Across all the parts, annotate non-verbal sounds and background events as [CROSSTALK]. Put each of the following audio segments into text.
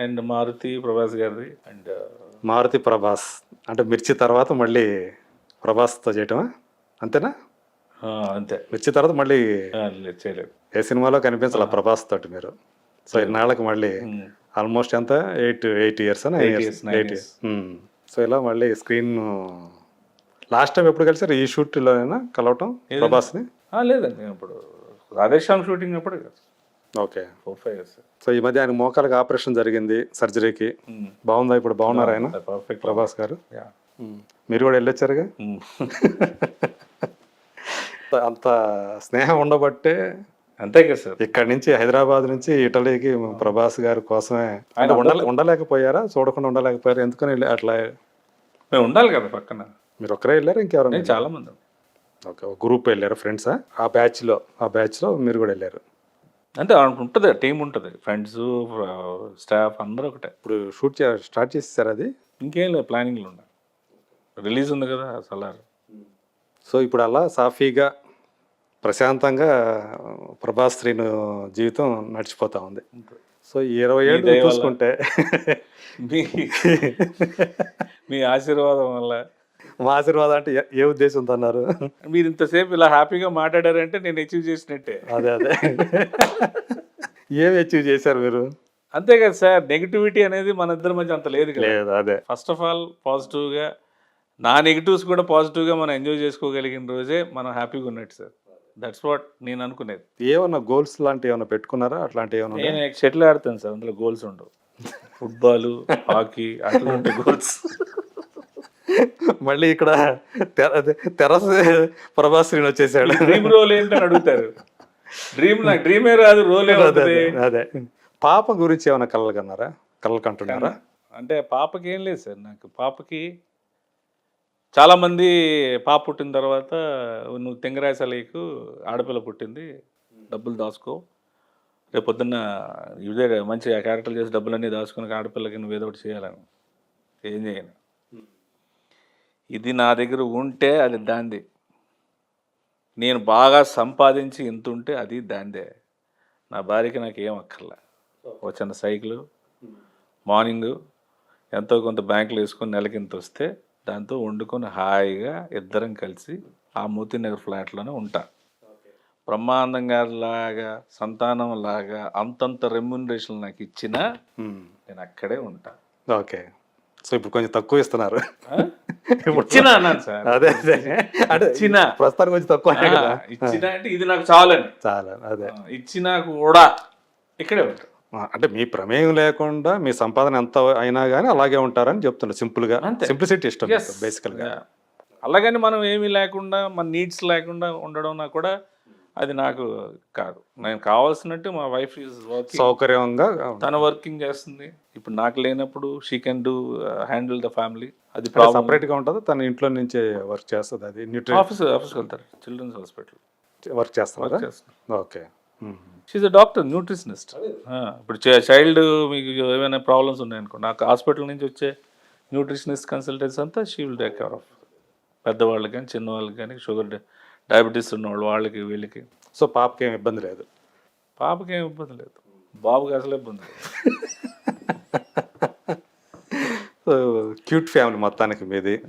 And Maruti Prabhas గారిది and Maruti Prabhas. అంటే మిర్చి తర్వాత మళ్ళీ ప్రభాస్తో చేయటమా? అంతేనా? అంతే. మిర్చి తర్వాత మళ్ళీ చేయలేదు. ఏ సినిమాలో కనిపించాల ప్రభాస్ తోటి మీరు? సో ఇన్నాళ్ళకి మళ్ళీ ఆల్మోస్ట్ ఎంత? Eight eight years eight years so ఇలా మళ్ళీ స్క్రీన్ లాస్ట్ టైం ఎప్పుడు కలిసారు? ఈ షూట్లోనైనా కలవటం ప్రభాస్ని? లేదండి ఇప్పుడు రాధేశ్యామ్ షూటింగ్ అప్పుడు okay. Four five years so ఈ మధ్య ఆయన మోకాలకు ఆపరేషన్ జరిగింది సర్జరీకి. బాగుందా ఇప్పుడు? బాగున్నారా ఆయన? పర్ఫెక్ట్ ప్రభాస్ గారు? మీరు కూడా వెళ్ళొచ్చారుగా? [LAUGHS] అంత స్నేహం ఉండబట్టే అంతే కదా సార్. ఇక్కడి నుంచి హైదరాబాద్ నుంచి ఇటలీకి ప్రభాస్ గారి కోసమే. ఉండలే ఉండలేకపోయారా? చూడకుండా ఉండలేకపోయారా? ఎందుకని అట్లా మేము ఉండాలి కదా పక్కన. మీరు ఒక్కరే వెళ్ళారా ఇంకెవరైనా చాలా మంది. ఓకే గ్రూప్ వెళ్ళారు? ఫ్రెండ్సా ఆ? బ్యాచ్లో. ఆ బ్యాచ్లో మీరు కూడా వెళ్ళారు. అంటే ఉంటుంది టీం ఉంటుంది. ఫ్రెండ్స్ స్టాఫ్ అందరూ ఒకటే. ఇప్పుడు షూట్ స్టార్ట్ చేసేసారు అది? ఇంకేం లేదు ప్లానింగ్లు ఉన్నాయి రిలీజ్ ఉంది కదా సలార్. సో ఇప్పుడు అలా సాఫీగా ప్రశాంతంగా ప్రభాస్ శ్రీను జీవితం నడిచిపోతా ఉంది. సో ఈ ఇరవై ఏళ్ళు. చూసుకుంటే మీ మీ ఆశీర్వాదం వల్ల మా ఆశీర్వాదం అంటే ఏ- ఉద్దేశంతో అన్నారు. మీరు ఇంతసేపు ఇలా హ్యాపీగా మాట్లాడారంటే నేను అచీవ్ చేసినట్టే. అదే అదే. ఏమి అచీవ్ చేశారు మీరు? అంతే కదా సార్ నెగిటివిటీ అనేది మన ఇద్దరి మధ్య అంత లేదు కదా. లేదు అదే. ఫస్ట్ ఆఫ్ ఆల్ పాజిటివ్గా నా నెగిటివ్స్ కూడా పాజిటివ్గా మనం ఎంజాయ్ చేసుకోగలిగిన రోజే మనం హ్యాపీగా ఉన్నట్టు సార్. దట్స్ వాట్ నేను అనుకునేది. ఏమన్నా గోల్స్ లాంటివి ఏమైనా పెట్టుకున్నారా? అట్లాంటివి ఏమైనా? నేను షటిల్ ఆడతాను సార్ అందులో గోల్స్ ఉండవు. ఫుట్బాల్ హాకీ అట్లా ఉంటాయి గోల్స్ మళ్ళీ ఇక్కడ తెరస్ ప్రభాస్ శ్రీను వచ్చేసాడు డ్రీమ్ రోల్ ఏంటని అడుగుతారు. డ్రీమ్ నాకు డ్రీమే రాదు రోల్ అదే పాప గురించి ఏమైనా కలలు కన్నారా? కలలు కంటున్నారా? అంటే పాపకి ఏం లేదు సార్ నాకు పాపకి చాలా మంది పాప పుట్టిన తర్వాత నువ్వు తెంగరాసలేకు ఆడపిల్ల పుట్టింది డబ్బులు దాచుకో. రేపు పొద్దున్న ఇదే మంచి క్యారెక్టర్ చేసి డబ్బులన్నీ దాచుకుని ఆడపిల్లకి నువ్వు ఏదో ఒకటి చేయాలని. ఏం చేయను. ఇది నా దగ్గర ఉంటే అది దాంది. నేను బాగా సంపాదించి ఎంత ఉంటే అది దాందే. నా భార్యకి నాకు ఏం అక్కర్లే. ఒక చిన్న సైకిల్ మార్నింగ్ ఎంతో కొంత బ్యాంకులో వేసుకొని నెలకి ఇంత వస్తే దాంతో వండుకొని హాయిగా ఇద్దరం కలిసి ఆ మూతి నగర్ ఫ్లాట్లోనే ఉంటా. బ్రహ్మాండంగా లాగా సంతానం లాగా అంతంత రెమ్యునరేషన్ నాకు ఇచ్చినా నేను అక్కడే ఉంటా. ఓకే. సో ఇప్పుడు కొంచెం తక్కువ ఇస్తున్నారు ఆ? ఇచ్చినా అన్నాను సార్ అదే అదే అంటే ఇచ్చినా. ప్రస్తుతానికి కొంచెం తక్కువ ఇచ్చినా అంటే ఇది నాకు చాలని చాలా అదే ఇచ్చినా కూడా ఇక్కడే ఉంటా ఆ, అంటే మీ ప్రమేయం లేకుండా మీ సంపాదన ఎంత అయినా కానీ అలాగే ఉంటారని చెప్తున్నారు సింపుల్గా. సింప్లిసిటీ ఇష్టం. బేసికల్గా. అలాగని మనం ఏమీ లేకుండా మన నీడ్స్ లేకుండా ఉండడం నాకు కూడా అది నాకు కాదు. నేను కావాల్సినట్టు మా వైఫ్ ఈజ్ సౌకర్యంగా తన వర్కింగ్ చేస్తుంది. ఇప్పుడు నాకు లేనప్పుడు she can do handle the family అది సపరేట్గా ఉంటుంది? తన ఇంట్లో నుంచే వర్క్ చేస్తుంది? అది న్యూట్రి ఆఫీస్ ఆఫీస్కి వెళ్తారు. చిల్డ్రన్స్ హాస్పిటల్ వర్క్ చేస్తారు okay. She a doctor nutritionist ఇప్పుడు చైల్డ్ మీకు ఏమైనా ప్రాబ్లమ్స్ ఉన్నాయనుకో నాకు హాస్పిటల్ నుంచి వచ్చే న్యూట్రిషనిస్ట్ కన్సల్టెన్స్ అంతా she will take care of పెద్దవాళ్ళకి కానీ చిన్నవాళ్ళకి కానీ షుగర్ డయాబెటీస్ ఉన్నవాళ్ళు వాళ్ళకి వీళ్ళకి. సో పాపకి ఏం ఇబ్బంది లేదు. పాపకి ఏం ఇబ్బంది లేదు. బాబుకి అసలు ఇబ్బంది లేదు. క్యూట్ ఫ్యామిలీ మొత్తానికి మీది.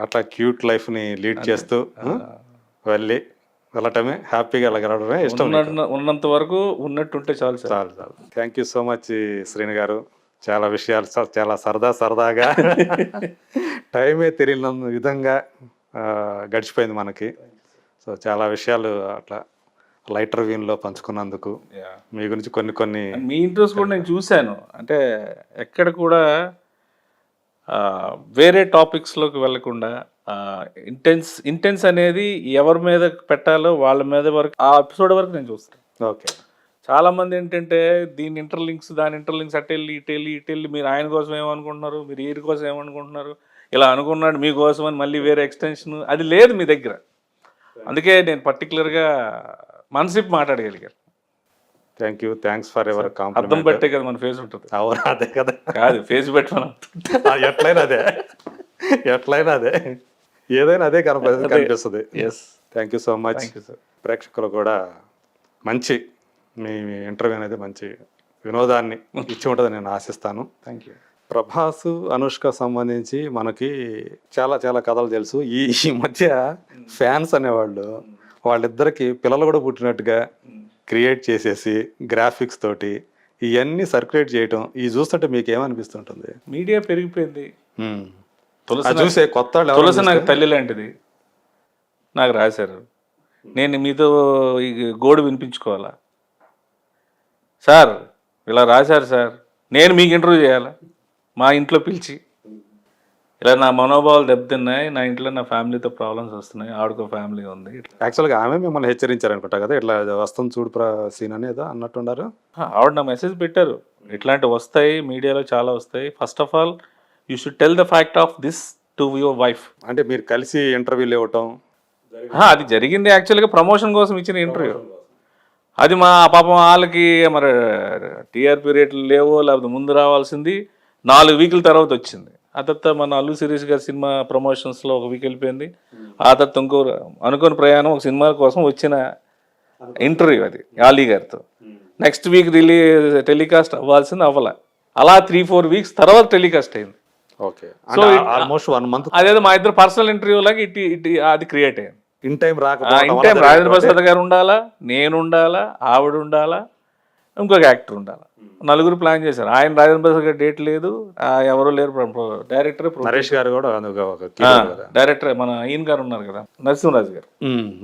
అట్లా క్యూట్ లైఫ్ని లీడ్ చేస్తూ వెళ్ళి వెళ్ళటమే హ్యాపీగా వెళ్ళగలడమే ఇష్టం ఉన్నంత వరకు ఉన్నట్టుంటే చాలు చాలు చాలు. Thank you so much Srini గారు. చాలా విషయాలు చాలా సరదా సరదాగా. [LAUGHS] టైమే తెలియని విధంగా గడిచిపోయింది మనకి. సో చాలా విషయాలు అట్లా లైటర్లో పంచుకున్నందుకు. మీ గురించి కొన్ని కొన్ని మీ ఇంట్రెస్ట్ కూడా నేను చూశాను. అంటే ఎక్కడ కూడా వేరే టాపిక్స్లోకి వెళ్ళకుండా ఇంటెన్స్ ఇంటెన్స్ అనేది ఎవరి మీద పెట్టాలో వాళ్ళ మీద వరకు ఆ ఎపిసోడ్ వరకు నేను చూస్తాను. ఓకే చాలా మంది ఏంటంటే దీని ఇంటర్లింక్స్ దాని ఇంటర్లింక్స్ వెళ్ళి ఇటు వెళ్ళి ఇటు వెళ్ళి మీరు ఆయన కోసం ఏమనుకుంటున్నారు మీరు ఈరి కోసం ఏమనుకుంటున్నారు ఇలా అనుకున్నాడు మీకోసం అని మళ్ళీ వేరే ఎక్స్టెన్షన్ అది లేదు మీ దగ్గర. అందుకే నేను పర్టికులర్గా మనసిప్ మాట్లాడగలిగాను. Thank you thanks for ever అర్థం బట్టే కదా మన ఫేస్ ఉంటుంది. అవును అదే కదా. కాదు ఫేస్ పెట్టమని ఎట్లయినా అదే. ఎట్లయినా అదే. ఏదైనా అదే కనప కనిపిస్తుంది. Yes thank you so much ప్రేక్షకులు కూడా మంచి మీ ఇంటర్వ్యూ అనేది మంచి వినోదాన్ని [LAUGHS] ఇచ్చి ఉంటుందని నేను ఆశిస్తాను. థ్యాంక్ యూ ప్రభాస్ అనుష్క సంబంధించి మనకి చాలా చాలా కథలు తెలుసు. ఈ [LAUGHS] ఈ మధ్య ఫ్యాన్స్ అనేవాళ్ళు వాళ్ళిద్దరికి పిల్లలు కూడా పుట్టినట్టుగా క్రియేట్ చేసేసి గ్రాఫిక్స్ తోటి ఇవన్నీ సర్క్యులేట్ చేయటం ఇది చూస్తుంటే మీకు ఏమనిపిస్తుంటుంది మీడియా పెరిగిపోయింది. తులసి చూసే కొత్త తులసి నాకు తల్లి లాంటిది. నాకు రాశారు. నేను మీతో ఈ గోడు వినిపించుకోవాలా? సార్ ఇలా రాశారు సార్. నేను మీకు ఇంటర్వ్యూ చేయాలా? మా ఇంట్లో పిలిచి ఇలా నా మనోభావాలు దెబ్బతిన్నాయి నా ఇంట్లో నా ఫ్యామిలీతో ప్రాబ్లమ్స్ వస్తున్నాయి ఆవిడకో ఫ్యామిలీ ఉంది. యాక్చువల్గా ఆమె మిమ్మల్ని హెచ్చరించారు అనుకుంటా కదా ఇట్లా వస్తుంది చూడు సీన్ అనేది అన్నట్టున్నారు ఆవిడ నా మెసేజ్ పెట్టారు. ఇట్లాంటివి వస్తాయి మీడియాలో చాలా వస్తాయి. First of all you should tell the fact of this to your wife అంటే మీరు కలిసి ఇంటర్వ్యూలు ఇవ్వటం? అది జరిగింది యాక్చువల్గా ప్రమోషన్ కోసం ఇచ్చిన ఇంటర్వ్యూ. అది మా పాపం వాళ్ళకి మరి టీఆర్పీ రేట్లు లేవో లేకపోతే ముందు రావాల్సింది. నాలుగు వీకుల తర్వాత వచ్చింది. ఆ తర్వాత మన అల్లు శిరీష్ గారి సినిమా ప్రమోషన్స్లో ఒక వీక్ వెళ్ళిపోయింది. ఆ తర్వాత ఇంకో అనుకోని ప్రయాణం ఒక సినిమా కోసం వచ్చిన ఇంటర్వ్యూ అది ఆలీ గారితో. నెక్స్ట్ వీక్ రిలీ టెలికాస్ట్ అవ్వాల్సింది అవ్వాల. అలా త్రీ ఫోర్ వీక్స్ తర్వాత టెలికాస్ట్ అయింది. Okay. It- almost one month అదేదో మా ఇద్దరు పర్సనల్ ఇంటర్వ్యూ లాగా ఇటు ఇటు అది క్రియేట్ అయింది ఇన్ టైం రాకపోవడం ఇన్ టైం రాజేంద్ర ప్రసాద్ గారు ఉండాలా? నేను ఉండాలా? ఆవిడ ఉండాలా? ఇంకొక యాక్టర్ ఉండాలా. నలుగురు ప్లాన్ చేశారు. ఆయన రాజేంద్ర ప్రసాద్ గారు డేట్ లేదు. ఎవరు లేరు డైరెక్టర్ నరేష్ గారు కూడా డైరెక్టర్ మన ఈయన గారు ఉన్నారు కదా నరసింహరాజు గారు.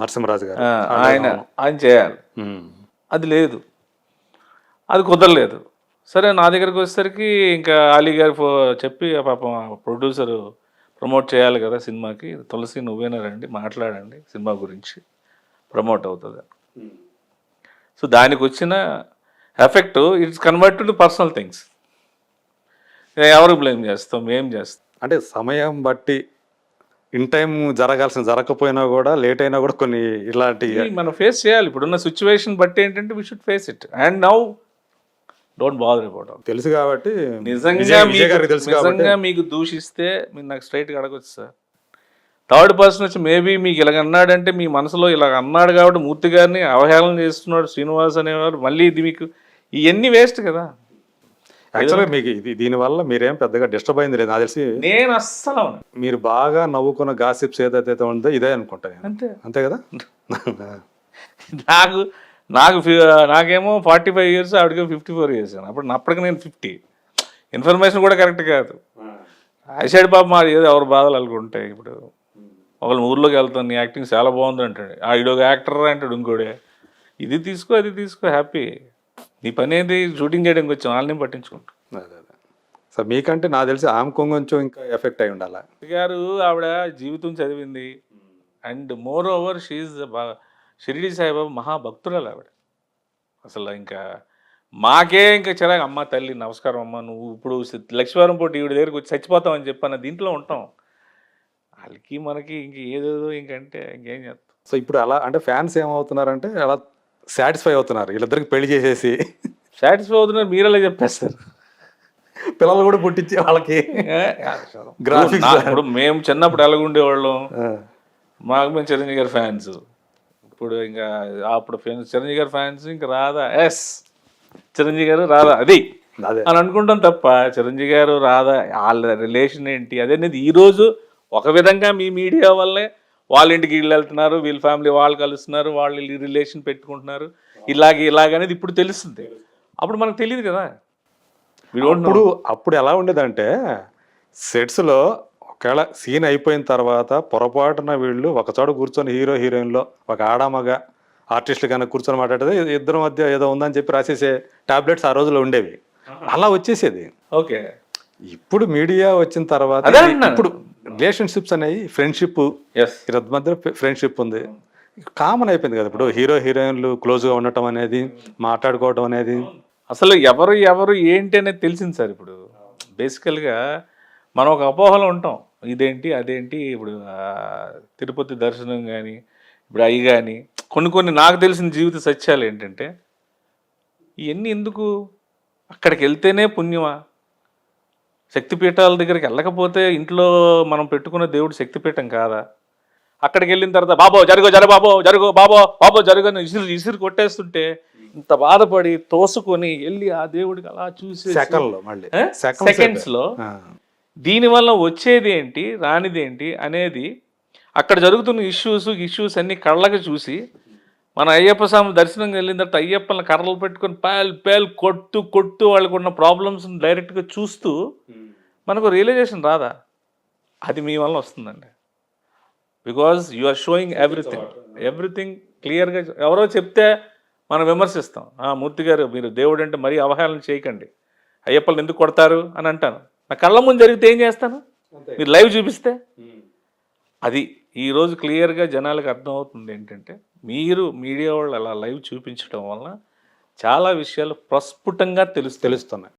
నరసింహరాజు గారు. ఆయన ఆయన చేయాలి. అది లేదు. అది కుదరలేదు. సరే నా దగ్గరికి వచ్చేసరికి ఇంకా అలీ గారు చెప్పి ఆ పాపం ప్రొడ్యూసర్ ప్రమోట్ చేయాలి కదా సినిమాకి. తులసి నువ్వేనా రండి మాట్లాడండి. సినిమా గురించి ప్రమోట్ అవుతుంది సో దానికి వచ్చిన effect it's convert to personal things ఎవరు బ్లేమ్ చేస్తాం ఏం చేస్తాం? అంటే సమయం బట్టి ఇన్ టైం జరగాల్సిన జరగకపోయినా కూడా లేట్ అయినా కూడా కొన్ని ఇలాంటి మనం ఫేస్ చేయాలి. ఇప్పుడున్న సిచ్యువేషన్ బట్టి ఏంటంటే we should face it and now don't bother about తెలుసు కాబట్టి నిజంగా నిజంగా మీకు దూషిస్తే మీరు నాకు స్ట్రైట్గా అడగొచ్చు సార్ థర్డ్ పర్సన్ వచ్చి మేబీ మీకు ఇలాగ అన్నాడంటే మీ మనసులో ఇలాగ అన్నాడు కాబట్టి మూర్తి గారిని అవహేళన చేస్తున్నాడు శ్రీనివాస్ అనేవారు. మళ్ళీ ఇది మీకు ఇవన్నీ వేస్ట్ కదా. యాక్చువల్గా మీకు ఇది దీనివల్ల మీరేం పెద్దగా డిస్టర్బ్ అయింది లేదు. నాకు తెలిసి నేను అస్సలు మీరు బాగా నవ్వుకున్న గాసిప్స్ ఏదైతే ఉందో ఇదే అనుకుంటా అంతే. అంతే కదా? [LAUGHS] నాకు నాకు ఫి- నాకేమో ఫార్టీ ఫైవ్ ఇయర్స్ ఆవిడకి ఫిఫ్టీ ఫోర్ ఇయర్స్ అప్పుడు అప్పటికి నేను ఫిఫ్టీ. ఇన్ఫర్మేషన్ కూడా కరెక్ట్ కాదు. ఆ. సైడ్ పాప మాది ఏదో ఎవరు బాధలు అనుకుంటాయి ఇప్పుడు. ఒకళ్ళు ఊర్లోకి వెళ్తాను నీ యాక్టింగ్ చాలా బాగుంది అంటాడు. ఆ ఇడొక యాక్టర్ అంటాడు ఇంకోడే. ఇది తీసుకో అది తీసుకో హ్యాపీ. నీ పని ఏంది? షూటింగ్ చేయడానికి వచ్చాం వాళ్ళని పట్టించుకుంటాం. సో మీకంటే నాకు తెలిసి ఆమె కొంచెం ఇంకా ఎఫెక్ట్ అయి ఉండాలి? గారు ఆవిడ జీవితం చదివింది. And moreover she Shirdi Saibaba మహాభక్తురాలు ఆవిడ. అసలు ఇంకా మాకే ఇంకా చిరాకు. అమ్మ తల్లి నమస్కారం అమ్మ నువ్వు ఇప్పుడు లక్ష్మీవారం పోటీ ఈవిడ దగ్గరికి వచ్చి చచ్చిపోతామని చెప్పన్న దీంట్లో ఉంటాం. వాళ్ళకి మనకి ఇంక ఏదేదో ఇంకంటే ఇంకేం చేస్తాం. సో ఇప్పుడు అలా అంటే ఫ్యాన్స్ ఏమవుతున్నారంటే అలా సాటిస్ఫై అవుతున్నారు. వీళ్ళిద్దరికి పెళ్ళి చేసేసి. సాటిస్ఫై అవుతున్నారు మీరలా చెప్పేస్తారు. పిల్లలు కూడా పుట్టించి వాళ్ళకి [LAUGHS] నా- ఇప్పుడు మేము చిన్నప్పుడు ఎలాగుండేవాళ్ళం? మాకు మేము చిరంజీవి గారి ఫ్యాన్స్. ఇప్పుడు ఇంకా అప్పుడు ఫ్యాన్స్ చిరంజీవి గారి ఫ్యాన్స్ ఇంకా రాదా ఎస్ చిరంజీవి గారు రాదా అది. అదే. అని అనుకుంటాం తప్ప చిరంజీవి గారు రాదా వాళ్ళ రిలేషన్ ఏంటి? అదనేది ఈ రోజు ఒక విధంగా మీ మీడియా వల్లే వాళ్ళ ఇంటికి వీళ్ళు వెళ్తున్నారు వీళ్ళ ఫ్యామిలీ వాళ్ళు కలుస్తున్నారు వాళ్ళు రిలేషన్ పెట్టుకుంటున్నారు. ఇలాగే ఇలాగ అనేది ఇప్పుడు తెలుస్తుంది. అప్పుడు మనకు తెలియదు కదా. Know. అప్పుడు ఎలా ఉండేదంటే సెట్స్లో ఒకవేళ సీన్ అయిపోయిన తర్వాత పొరపాటున వీళ్ళు ఒక చోట కూర్చొని హీరో హీరోయిన్లో ఒక ఆడామగ ఆర్టిస్టులు కనుక కూర్చొని మాట్లాడితే ఇద్దరి మధ్య ఏదో ఉందని చెప్పి రాసేసే టాబ్లెట్స్ ఆ రోజుల్లో ఉండేవి. అలా వచ్చేసేది. ఓకే. ఇప్పుడు మీడియా వచ్చిన తర్వాత. ఇప్పుడు రిలేషన్షిప్స్ అనేవి ఫ్రెండ్షిప్. ఎస్ ఇద్దరి మధ్య ఫ్రెండ్షిప్ ఉంది. కామన్ అయిపోయింది కదా ఇప్పుడు. హీరో హీరోయిన్లు క్లోజ్గా ఉండటం అనేది మాట్లాడుకోవడం అనేది. అసలు ఎవరు ఎవరు ఏంటి అనేది తెలిసింది సార్ ఇప్పుడు. బేసికల్గా మనం ఒక అపోహలో ఉంటాం. ఇదేంటి అదేంటి ఇప్పుడు తిరుపతి దర్శనం కానీ ఇప్పుడు అవి కానీ కొన్ని కొన్ని నాకు తెలిసిన జీవిత సత్యాలు ఏంటంటే ఇవన్నీ ఎందుకు? అక్కడికి వెళ్తేనే పుణ్యమా? శక్తిపీఠాల దగ్గరికి వెళ్ళకపోతే ఇంట్లో మనం పెట్టుకున్న దేవుడు శక్తిపీఠం కాదా? అక్కడికి వెళ్ళిన తర్వాత బాబో జరుగో జరు బాబో జరుగో బాబో బాబో జరుగు అని ఇసురు ఇసురు కొట్టేస్తుంటే ఇంత బాధపడి తోసుకొని వెళ్ళి ఆ దేవుడికి అలా చూసి సెకండ్లో మళ్ళీ. లో ఆ, దీనివల్ల వచ్చేది ఏంటి రానిది ఏంటి అనేది అక్కడ జరుగుతున్న ఇష్యూస్ ఇష్యూస్ అన్ని కళ్ళకి చూసి మన అయ్యప్ప స్వామి దర్శనం వెళ్ళిన తర్వాత అయ్యప్పని కర్రలు పెట్టుకొని పేల్ పేల్ కొట్టు కొట్టు వాళ్ళకు ఉన్న ప్రాబ్లమ్స్ డైరెక్ట్గా చూస్తూ మనకు రియలైజేషన్ రాదా? అది మీ వల్ల వస్తుందండి. Because you are showing everything everything క్లియర్గా ఎవరో చెప్తే మనం విమర్శిస్తాం. "ఆ, మూర్తి గారు మీరు దేవుడు అంటే మరీ అవహేళన చేయకండి. అయ్యప్పలను ఎందుకు కొడతారు? అని అంటాను. నా కళ్ళ ముందు జరిగితే ఏం చేస్తాను? మీరు లైవ్ చూపిస్తే? అది ఈరోజు క్లియర్గా జనాలకు అర్థమవుతుంది ఏంటంటే మీరు మీడియా వాళ్ళు అలా లైవ్ చూపించడం వలన చాలా విషయాలు ప్రస్ఫుటంగా తెలుసు తెలుస్తున్నాయి.